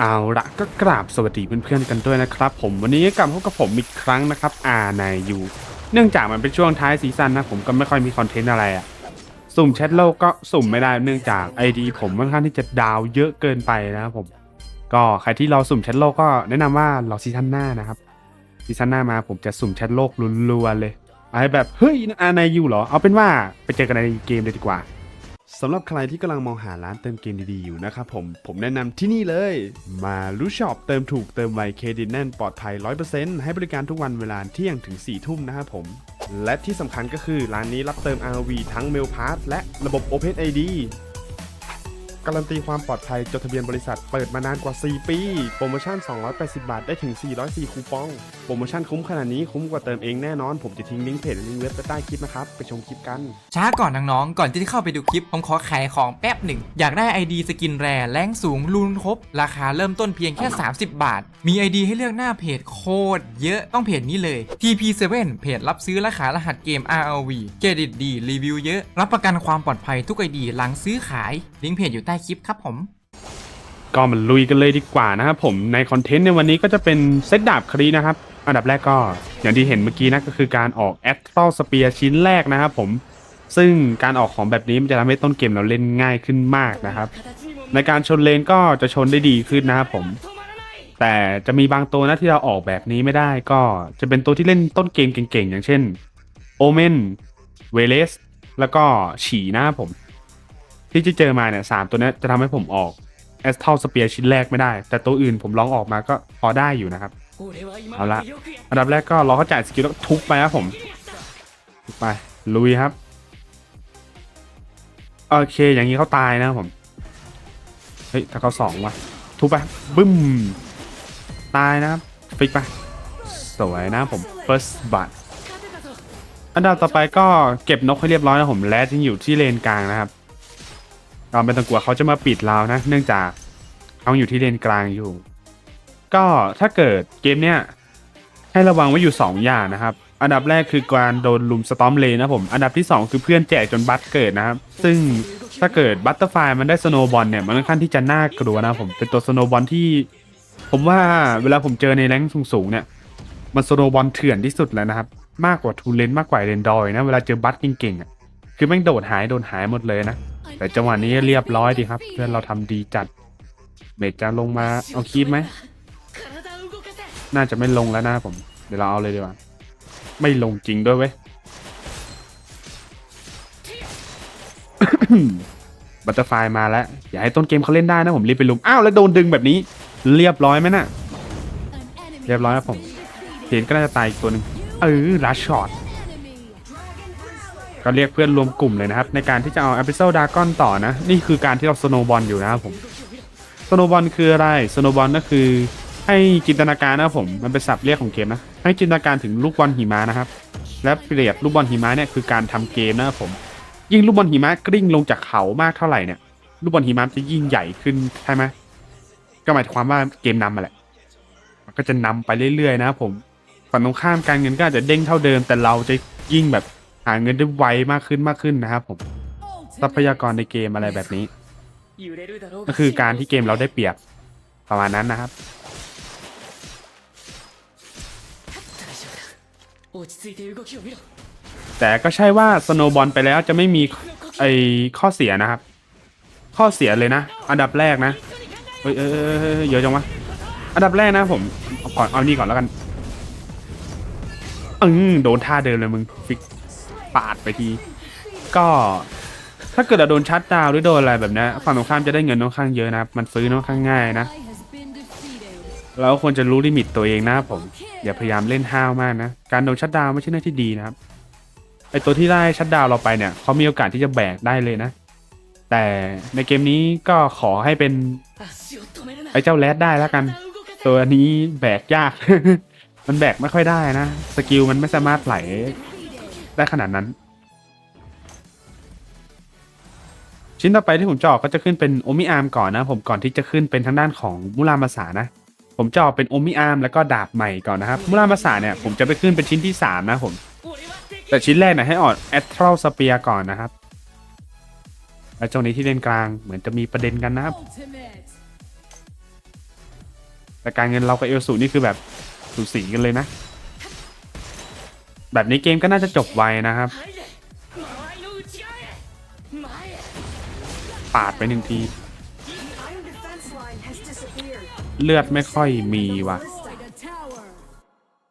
เอาละก็กราบสวัสดีเพื่อนๆกันด้วยนะครับ ผมวันนี้กลับพบกับผมอีกครั้งนะครับอาในยูเนื่องจากมันเป็นช่วงท้ายซีซั่นนะผมก็ไม่ค่อยมีคอนเทนต์อะไรอะสุ่มแชทโลกก็สุ่มไม่ได้เนื่องจาก ID ผมค่อนข้างที่จะดาวเยอะเกินไปนะครับผม ก็ใครที่รอสุ่มแชทโลกก็แนะนำว่ารอซีซั่นหน้านะครับซีซั่นหน้ามาผมจะสุ่มแชทโลกรัวๆเลยเอาให้แบบเฮ้ยอาในยูเหรอเอาเป็นว่าไปเจอกันในเกมเลยดีกว่า สำหรับใครที่กำลังมองหาร้านเติมเกมดีๆอยู่นะครับผม ผมแนะนำที่นี่เลย มารู้ช็อปเติมถูกเติมไวเครดิตแน่นปลอดภัย 100%ให้บริการทุกวันเวลาเที่ยงถึง 4 ทุ่มนะครับผม และที่สำคัญก็คือร้านนี้รับเติม RV ทั้ง Mail Pass และระบบ Open ID การันตีความปลอดภัยจดทะเบียนบริษัทเปิดมานานกว่า 4 ปี โปรโมชั่น 280 บาท ได้ถึง 404 คูปอง โปรโมชั่นคุ้มขนาดนี้คุ้มกว่าเติมเองแน่นอน ผมจะทิ้งลิงก์เพจและลิงก์เว็บไว้ใต้คลิปนะครับ ไปชมคลิปกัน ช้าก่อนน้องๆ ก่อนที่จะเข้าไปดูคลิป ผมขอขายของแป๊บหนึ่ง อยากได้ ID สกินแรแรงสูงรูนครบ ราคาเริ่มต้นเพียงแค่ 30 บาท มี ID ให้เลือกหน้าเพจโคตรเยอะต้องเพจนี้เลย TP7 เพจรับซื้อและขายรหัสเกม RLV เครดิตดีรีวิวเยอะรับประกันความปลอดภัยทุก ID หลังซื้อขายลิงก์เพจอยู่ใต้คลิปครับผม ก็มาลุยกันเลยดีกว่านะครับผมในคอนเทนต์ในวันนี้ก็จะเป็นเซตดาบครีนะครับ อันดับแรกก็อย่างที่เห็นเมื่อกี้นะก็คือการออกแอ s ต a l สเปียชิ้นแรกนะครับผมซึ่งการออกของแบบนี้มันจะทำให้ต้นเกมเราเล่นง่ายขึ้นมากนะครับ ในการชนเลนก็จะชนได้ดีขึ้นนะครับผม แต่จะมีบางตัวนะที่เราออกแบบนี้ไม่ได้ก็จะเป็นตัวที่เล่นต้นเกมเก่งๆ อย่างเช่นโอเมนเวเลสแล้วก็ฉีนะครับผม ที่จะเจอมาเนี่ยสามตัวนี้จะทำให้ผมออกแอสเทลสเปียชิ้นแรกไม่ได้ แต่ตัวอื่นผมลองออกมาก็พอได้อยู่นะครับ เอาละอันดับแรกก็รอเขาจ่ายสกิลแล้วทุบไปครับผมไปลุยครับ โอเคอย่างนี้เขาตายนะครับผม เฮ้ยถ้าเขาสองวะทุบไปบึ้ม ตายนะครับฟิกไป สวยนะผม first blood อันดับต่อไปก็เก็บนกให้เรียบร้อยนะผมแรดยังอยู่ที่เลนกลางนะครับ เราไม่ต้องกลัวเขาจะมาปิดเรานะ เนื่องจากเขาอยู่ที่เลนกลางอยู่ ก็ถ้าเกิดเกมเนี้ยให้ระวังไว้อยู่ 2 อย่างนะครับ อันดับแรกคือการโดนลุมสตอมเลนนะผม อันดับที่ 2 คือเพื่อนแจกจนบัตเกิดนะครับ ซึ่งถ้าเกิดบัตเตอร์ไฟมันได้สโนบอลเนี่ย มันค่อนข้างที่จะน่ากลัวนะผม เป็นตัวสโนบอลที่ ผมว่าเวลาผมเจอในแรงสูงๆเนี่ย มันสโนบอลเถื่อนที่สุดแล้วนะครับ มากกว่าทูเลนมากกว่าเรนดอยนะ เวลาเจอบัตเก่งๆอะ คือแม่งโดดหายโดนหายหมดเลยนะ แต่จังหวะนี้เรียบร้อยดีครับ เพื่อนเราทำดีจัดเมจจะลงมาเอาคีบไหม น่าจะไม่ลงแล้วนะผม เดี๋ยวเราเอาเลยดีกว่า ไม่ลงจริงด้วยเว้ย บัตเตอร์ไฟมาแล้ว อย่าให้ต้นเกมเขาเล่นได้นะผมรีบไปลุม อ้าวแล้วโดนดึงแบบนี้ เรียบร้อยไหมน่ะ เรียบร้อยครับผม เห็นก็น่าจะตายอีกตัวหนึ่งเออลัชช็อต ก็เรียกเพื่อนรวมกลุ่มเลยนะครับ ในการที่จะเอา e อ i s o d ดากอนต่อนะ นี่คือการที่เราสโนบอลอยู่นะครับผมสโนบอลคืออะไรสโนบอลก็คือให้จินตนาการนะผมมันเป็นศัพท์เรียกของเกมนะ ให้จินตนาการถึงลูกบอลหิมะนะครับ และเปรียบลูกบอลหิมะเนี่ยคือการทำเกมนะครับผม ยิ่งลูกบอลหิมะกลิ้งลงจากเขามากเท่าไหร่เนี่ยลูกบอลหิมะจะยิ่งใหญ่ขึ้นใช่ไหมก็หมายความว่าเกมนำมาแหละมันก็จะนำไปเรื่อยๆนะครับผมฝั่งตรงข้ามการเงินก็อาจจะเด้งเท่าเดิม แต่เราจะยิ่งแบบ หาเงินได้ไวมากขึ้นมากขึ้นนะครับผมทรัพยากรในเกมอะไรแบบนี้ ก็คือการที่เกมเราได้เปรียบประมาณนั้นนะครับแต่ก็ใช่ว่าสโนบอลไปแล้วจะไม่มีไอข้อเสียนะครับ ข้อเสียเลยนะ อันดับแรกนะเฮ้ยเอยอเยอะจังวะอันดับแรกนะผมเอาก่อนเอานี่ก่อนแล้วกันอืมโดนท่าเดิมเลยมึงฟิก ไปที ก็ถ้าเกิดเราโดนชัดดาวหรือโดนอะไรแบบนี้ฝั่งตรงข้ามจะได้เงินค่อนข้างเยอะนะครับมันซื้อค่อนข้างง่ายนะเราควรจะรู้ลิมิตตัวเองนะผม อย่าพยายามเล่นห้าวมากนะ การโดนชัดดาวไม่ใช่เรื่องที่ดีนะครับไอตัวที่ได้ชัดดาวเราไปเนี่ยเขามีโอกาสที่จะแบกได้เลยนะ แต่ในเกมนี้ก็ขอให้เป็นไอเจ้าแรดได้แล้วกัน ตัวนี้แบกยาก มันแบกไม่ค่อยได้นะ สกิลมันไม่สามารถไหลได้ขนาดนั้น ชิ้นต่อไปที่ผมจะออกก็จะขึ้นเป็นโอมิอาร์มก่อนนะผมก่อนที่จะขึ้นเป็นทางด้านของมุรามาสานะ ผมจะออกเป็นโอมิอาร์มแล้วก็ดาบใหม่ก่อนนะครับมุรามาสาเนี่ยผมจะไปขึ้นเป็นชิ้นที่ 3 นะผม แต่ชิ้นแรกนี่ยให้ออกแอตทรัลสเปียก่อนนะครับแล้วตรงนี้ที่เลนกลางเหมือนจะมีประเด็นกันนะครับแต่การเงินเรากับเอลสูนี่คือแบบสูสีกันเลยนะ แบบนี้เกมก็น่าจะจบไวนะครับ ปาดไปหนึ่งที Iron defense line has disappeared. เลือดไม่ค่อยมีว่ะ Destroyed a tower.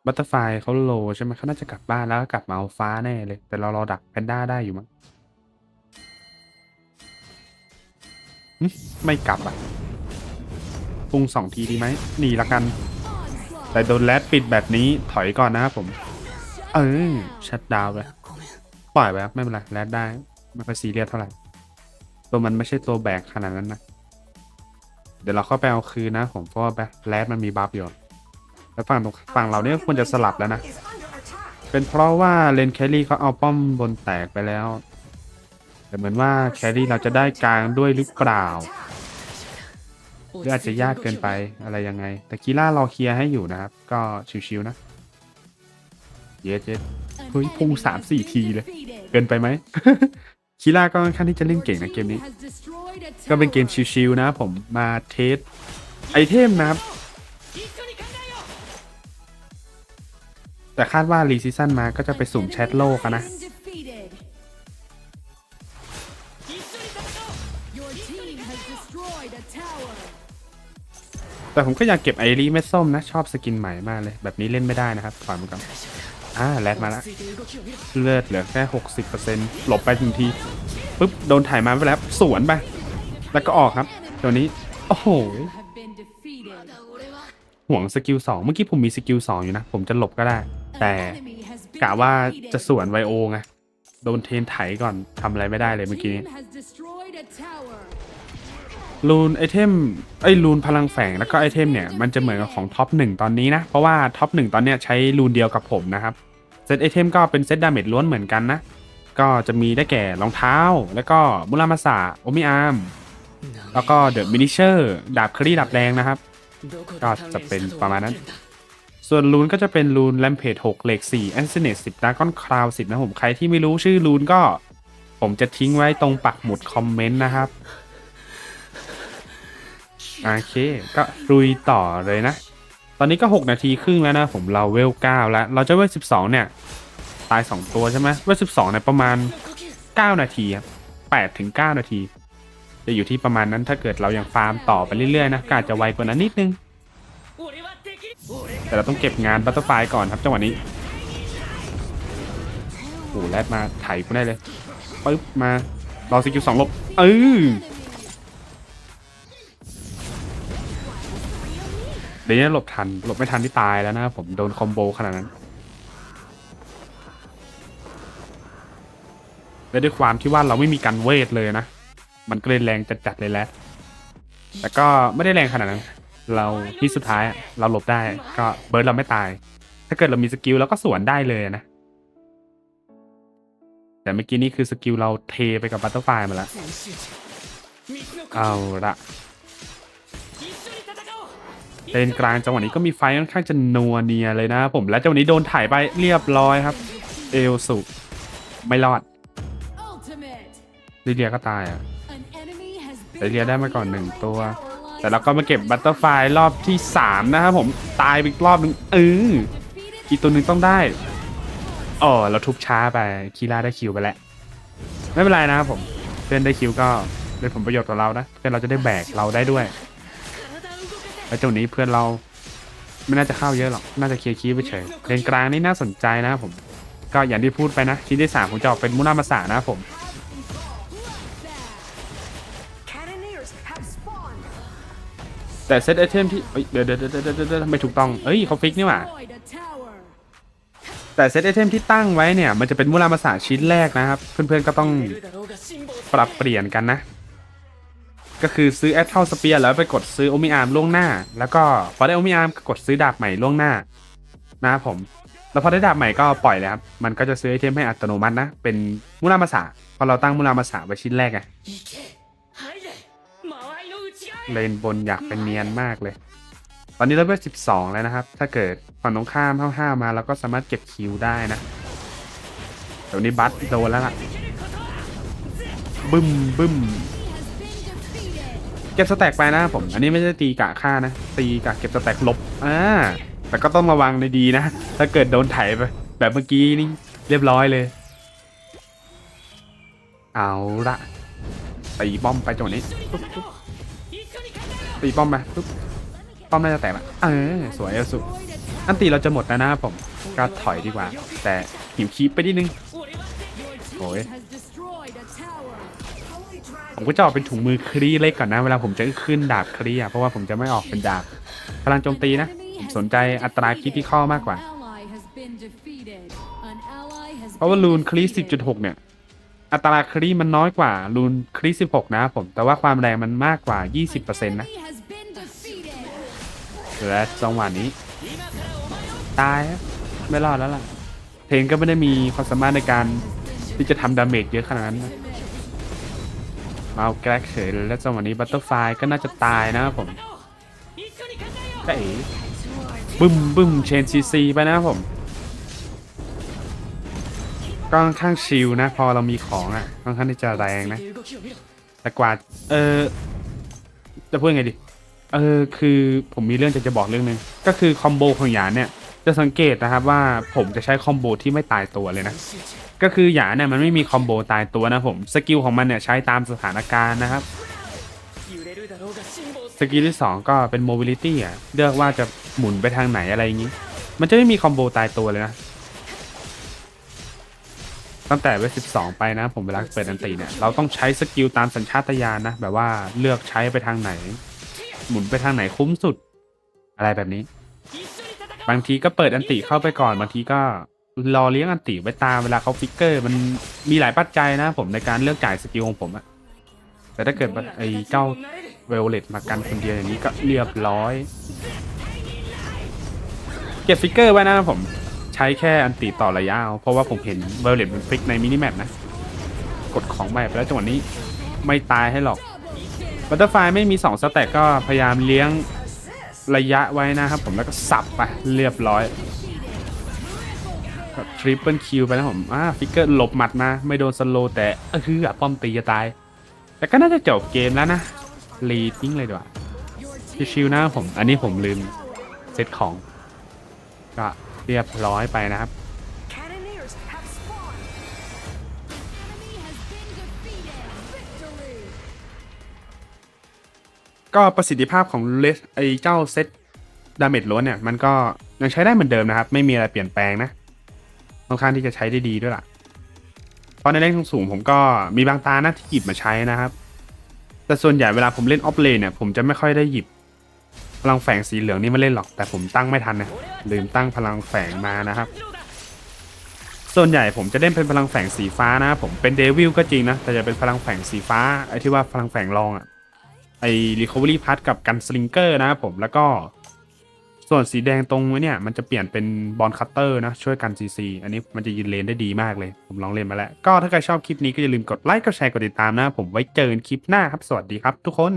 บัตเตอร์ไฟเขาโลใช่ไหมเขาน่าจะกลับบ้านแล้วก็กลับมาเอาฟ้าแน่เลย แต่เรารอดักแพนด้าได้อยู่มั้งหึไม่กลับอะพุ่งสองทีดีไหมหนีละกัน แต่โดนแรดปิดแบบนี้ถอยก่อนนะครับผม เออชัดดาวน์เลยปล่อยไปครับไม่เป็นไรแรดได้ ไม่ค่อยซีเรียสเท่าไหร่ ตัวมันไม่ใช่ตัวแบกขนาดนั้นนะ เดี๋ยวเราเข้าไปเอาคืนนะ ผมเพราะว่าแบแรดมันมีบัฟอยู่แล้วฝั่งตรงฝั่งเราเนี่ยควรจะสลับแล้วนะ เป็นเพราะว่าเลนแครี่เขาเอาป้อมบนแตกไปแล้ว แต่เหมือนว่าแครี่เราจะได้กลางด้วยหรือเปล่าหรืออาจจะยากเกินไปอะไรยังไง แต่กีล่ารอเคลียร์ให้อยู่นะครับ ก็ชิวๆนะ เยสเยสเฮ้ยพุ่งสามสี่ทีเลย เกินไปไหม คีล่าก็ค่อนข้างที่จะเล่นเก่งนะเกมนี้ ก็เป็นเกมชิวๆนะผมมาเทสไอเทมนะครับ แต่คาดว่ารีซิซันมาก็จะไปสุ่มแชทโลกนะ แต่ผมก็อยากเก็บไอรีเม็ดส้มนะ ชอบสกินใหม่มากเลย แบบนี้เล่นไม่ได้นะครับถอนมันก่น อ่าแรดมาแล้วเลือดเหลือแค่ 60%หลบไปทันทีปุ๊บโดนถ่ายมาไปแล้ว สวนไป แล้วก็ออกครับ ตัวนี้ โอ้โหห่วงสกิลสองเมื่อกี้ผมมีสกิลสองอยู่นะ ผมจะหลบก็ได้ แต่กะว่าจะสวนไวโอไงโดนเทนไถก่อนทำอะไรไม่ได้เลยเมื่อกี้ลูนไอเทมไอลูนพลังแฝงแล้วก็ไอเทมเนี่ยมันจะเหมือนกับของท็อปหนึ่งตอนนี้นะ เพราะว่าท็อปหนึ่งตอนเนี้ยใช้ลูนเดียวกับผมนะครับ เซตไอเทมก็เป็นเซตดาเมจล้วนเหมือนกันนะ ก็จะมีได้แก่รองเท้า แล้วก็มุรามาสะโอมิอาร์มแล้วก็เดอะมินิเชอร์ดาบครีดาบแรงนะครับ ก็จะเป็นประมาณนั้น ส่วนรูนก็จะเป็นรูนแลมเพจหกเหล็กสี่แอนซิเนตสิบดาก้อนคราวสิบนะผมใครที่ไม่รู้ชื่อรูนก็ ผมจะทิ้งไว้ตรงปักหมุดคอมเมนต์นะครับโอเค ก็ลุยต่อเลยนะ ตอนนี้ก็ 6 นาทีครึ่งแล้วนะผมเราเวลเก้าแล้วเราจะเวลสิบสองเนี่ย ตาย 2 ตัวใช่ไหมเวลสิบสองเนี่ยประมาณ 9 นาทีคแปดถึงเก้านาที จะอยู่ที่ประมาณนั้นถ้าเกิดเรายังฟาร์มต่อไปเรื่อยๆนะกาจะไวกว่านั้นนิดนึง แต่เราต้องเก็บงานบัตเตอร์ไฟก่อนครับจังหวะนี้โอ้แลดมาไถกูได้เลยปึ๊บมา รอสกิลสองลบเออ เดี๋ยวนี้หลบทัน หลบไม่ทันที่ตายแล้วนะผมโดนคอมโบขนาดนั้น และด้วยความที่ว่าเราไม่มีการเวทเลยนะ มันก็เลยแรงจัดๆเลยแหละ แต่ก็ไม่ได้แรงขนาดนั้น เราที่สุดท้ายเราหลบได้ ก็เบิร์ดเราไม่ตาย ถ้าเกิดเรามีสกิลเราก็สวนได้เลยนะ แต่เมื่อกี้นี้คือสกิลเราเทไปกับบัตเตอร์ไฟมาแล้ว เอาละ เลนกลางจังหวะนี้ก็มีไฟค่อนข้างจะนัวเนียเลยนะผมและจังหวะนี้โดนถ่ายไปเรียบร้อยครับ เอลสุไม่รอดลิเดียก็ตายอะลิเดียได้มาก่อนหนึ่งตัว แต่เราก็มาเก็บบัตเตอร์ไฟรอบที่ 3 นะครับผมตายไปอีกรอบหนึ่งเอออีกตัวหนึ่งต้องได้อ๋อเราทุบช้าไปคีร่าได้คิวไปแล้ว ไม่เป็นไรนะครับผมเพื่อนได้คิวก็เป็นผลประโยชน์ต่อเรานะเพื่อนเราจะได้แบกเราได้ด้วย แล้วเจ้านี้เพื่อนเราไม่น่าจะเข้าเยอะหรอก น่าจะเคลียร์คีไปเฉยเลนกลางนี่น่าสนใจนะผม ก็อย่างที่พูดไปนะ ชิ้นที่สามผมจะออกเป็นมุนามาสานะผมแต่เซตไอเทมที่เดี๋ยวเดี๋ยวเดี๋ยวเดี๋ยวทำไมถูกต้อง เอ้ยเขาฟิกนี่หว่า แต่เซตไอเทมที่ตั้งไว้เนี่ย มันจะเป็นมุรามาสาชิ้นแรกนะครับ เพื่อนๆก็ต้องปรับเปลี่ยนกันนะ ก็คือซื้อแอตเทลสเปียร์แล้วไปกดซื้อโอมิอาร์มล่วงหน้า แล้วก็พอได้โอมิอาร์มก็กดซื้อดาบใหม่ล่วงหน้านะผม แล้วพอได้ดาบใหม่ก็ปล่อยเลยครับ มันก็จะซื้อไอเทมให้อัตโนมัตินะ เป็นมูรามาสาพอเราตั้งมูรามาสาไว้ชิ้นแรกไงเลนบนอยากเป็นเนียนมากเลย ตอนนี้เราเวล12 แล้วนะครับ ถ้าเกิดฝั่งตรงข้ามเข้าห้ามาเราก็สามารถเก็บคิวได้นะต่วันนี้บัตโดนแล้วล่ะบึ้มบึ้ม เก็บสแต็กไปนะครับผม อันนี้ไม่ใช่ตีกะฆ่านะ ตีกะเก็บสแต็กลบ อ่า แต่ก็ต้องระวังในดีนะ ถ้าเกิดโดนไถไป แบบเมื่อกี้นี่เรียบร้อยเลย เอาละตีป้อมไปจังนี้ ตีป้อมไปปุ๊บป้อมน่าจะแตกละเออสวยสุดอันตีเราจะหมดแล้วนะครับผม ก็ถอยดีกว่า แต่หิวคีปไปนิดนึงโอ้ย ผมก็จะออกเป็นถุงมือครีเล็กก่อนนะ เวลาผมจะขึ้นดาบครีอะเพราะว่าผมจะไม่ออกเป็นดาบพลังโจมตีนะผมสนใจอัตราคิดที่ข้ามากกว่า เพราะว่า been รูนครี defeated. 10.6เนี่ย อัตราครีมันน้อยกว่ารูนครี16นะครับผมแต่ว่าความแรงมันมากกว่า 20%นะ Enemy has been defeated. และจังหวะนี้ ตายไม่รอดแล้วล่ะเทนก็ไม่ได้มีความสามารถในการที่จะทำดาเมจเยอะขนาดนั้นนะ มาเอาแกร็กเฉยเลยแล้วจังหวะนี้บัตเตอร์ไฟก็น่าจะตายนะครับผมก็เอ๋บึ้มบึ้มเชนซีซีไปนะครับผมก็ค่อนข้างชิลนะ พอเรามีของอะค่อนข้างที่จะแรงนะ แต่กว่าเออจะพูดยังไงดี เออคือผมมีเรื่องจะจะบอกเรื่องหนึง ก็คือคอมโบของหยานเนี่ย จะสังเกตนะครับว่าผมจะใช้คอมโบที่ไม่ตายตัวเลยนะ ก็คือหยาเนี่ยมันไม่มีคอมโบตายตัวนะผม สกิลของมันเนี่ยใช้ตามสถานการณ์นะครับ สกิลที่ 2 ก็เป็น mobility อะเลือกว่าจะหมุนไปทางไหนอะไรอย่างนี้ มันจะไม่มีคอมโบตายตัวเลยนะ ตั้งแต่เวท12ไปนะ ผมเวลาเปิดอันตีเนี่ย เราต้องใช้สกิลตามสัญชาตญาณนะ แบบว่าเลือกใช้ไปทางไหน หมุนไปทางไหนคุ้มสุด อะไรแบบนี้ บางทีก็เปิดอันติเข้าไปก่อน บางทีก็ รอเลี้ยงอันติไว้ตามเวลาเขาฟิกเกอร์ มันมีหลายปัจจัยนะผมในการเลือกจ่ายสกิลของผมอะแต่ถ้าเกิดว่าไอ้เจ้าเวลเลตมากันคนเดียวอย่างนี้ก็เรียบร้อย เก็บฟิกเกอร์ไว้นะผมใช้แค่อันติต่อระยะเอาเพราะว่าผมเห็นเวลเลตมันฟิกในมินิแมปนะ กดของใหม่ไปแล้วจังหวะนี้ไม่ตายให้หรอกบัตเตอร์ไฟไม่มี 2 สแต็กก็พยายามเลี้ยงระยะไว้นะครับผมแล้วก็สับไปเรียบร้อยท ริปเปิลคิวไปแล้วผมอ่าฟิกเกอร์หลบหมัดมา ไม่โดนสโลว์แต่เออคืออะป้อมตีจะตาย แต่ก็น่าจะจบเกมแล้วนะรีทิ้งเลยดีกว่าชิวๆนะครับผม อันนี้ผมลืมเซตของ ก็เรียบร้อยไปนะครับ Cannoneers have spawned. Enemy has been defeated. Victory. ก็ประสิทธิภาพของเลสไอเจ้าเซตดาเมจล้วนเนี่ย มันก็ยังใช้ได้เหมือนเดิมนะครับ ไม่มีอะไรเปลี่ยนแปลงนะ ค่อนข้างที่จะใช้ได้ดีด้วยล่ะ เพราะในเลนสูงผมก็มีบางตาหนะที่หยิบมาใช้นะครับ แต่ส่วนใหญ่เวลาผมเล่นออฟเลนเนี่ยผมจะไม่ค่อยได้หยิบพลังแฝงสีเหลืองนี่มาเล่นหรอก แต่ผมตั้งไม่ทันนะลืมตั้งพลังแฝงมานะครับ ส่วนใหญ่ผมจะเล่นเป็นพลังแฝงสีฟ้านะผมเป็นเดวิลก็จริงนะ แต่จะเป็นพลังแฝงสีฟ้าไอ้ที่ว่าพลังแฝงรองอะไอ้ Recovery p a t กับกันสลิงเกอร์นะครับผมแล้วก็ ส่วนสีแดงตรงนี้เนี่ยมันจะเปลี่ยนเป็นบอลคัตเตอร์นะช่วยกัน CC อันนี้มันจะยืนเลนได้ดีมากเลย ผมลองเล่นมาแล้ว ก็ถ้าใครชอบคลิปนี้ก็อย่าลืมกดไลค์กดแชร์กดติดตามนะ ผมไว้เจอกันคลิปหน้าครับ สวัสดีครับทุกคน